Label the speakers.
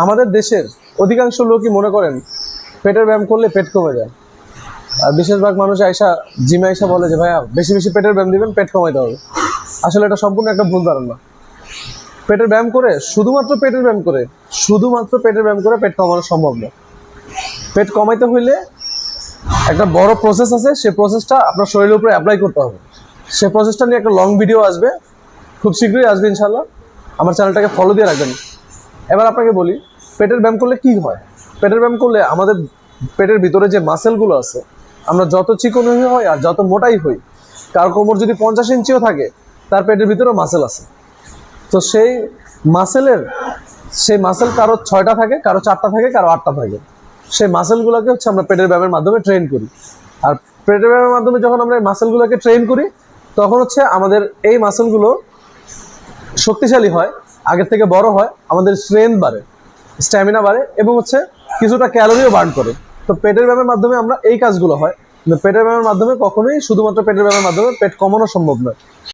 Speaker 1: আমাদের দেশের অধিকাংশ লোকই মনে করেন পেটের ব্যায়াম করলে পেট কমে যায়। আর বেশিরভাগ মানুষ আইসা জিমে আইসা বলে যে, ভাইয়া, বেশি বেশি পেটের ব্যায়াম দিবেন, পেট কমাইতে হবে। আসলে এটা সম্পূর্ণ একটা ভুল ধারণা। পেটের ব্যায়াম করে শুধুমাত্র পেটের ব্যায়াম করে, শুধুমাত্র পেটের ব্যায়াম করে পেট কমানো সম্ভব না। পেট কমাইতে হইলে একটা বড় প্রসেস আছে সেই প্রসেসটা আপনার শরীরের উপরে অ্যাপ্লাই করতে হবে। সেই প্রসেসটা নিয়ে একটা লং ভিডিও আসবে, খুব শীঘ্রই আসবে ইনশাল্লাহ আমার চ্যানেলটাকে ফলো দিয়ে রাখবেন। এবার আপনাকে বলি, পেটের ব্যায়াম করলে কি হয়? পেটের ব্যায়াম করলে আমাদের পেটের ভিতরে যে মাসেলগুলো আছে, আমরা যত চিকনই হই আর যত মোটাই হই, কার কোমর যদি পঞ্চাশ ইঞ্চিও থাকে, তার পেটের ভিতরেও মাসেল আছে। তো সেই মাসেলের, সেই মাসেল কারও ছয়টা থাকে, কারও চারটা থাকে, কারও আটটা থাকে। সেই মাসেলগুলোকে হচ্ছে আমরা পেটের ব্যায়ামের মাধ্যমে ট্রেন করি। আর পেটের ব্যায়ামের মাধ্যমে যখন আমরা এই মাসেলগুলোকে ট্রেন করি, তখন হচ্ছে আমাদের এই মাসেলগুলো শক্তিশালী হয় আগের থেকে বড় হয়, আমাদের স্ট্রেংথ বাড়ে স্ট্যামিনা বাড়ে এবং হচ্ছে কিছুটা ক্যালোরিও বার্ন করে। তো পেটের ব্যায়ামের মাধ্যমে আমরা এই কাজগুলো হয়। পেটের ব্যায়ামের মাধ্যমে কখনোই শুধুমাত্র পেটের ব্যায়ামের মাধ্যমে পেট কমানো সম্ভব নয়।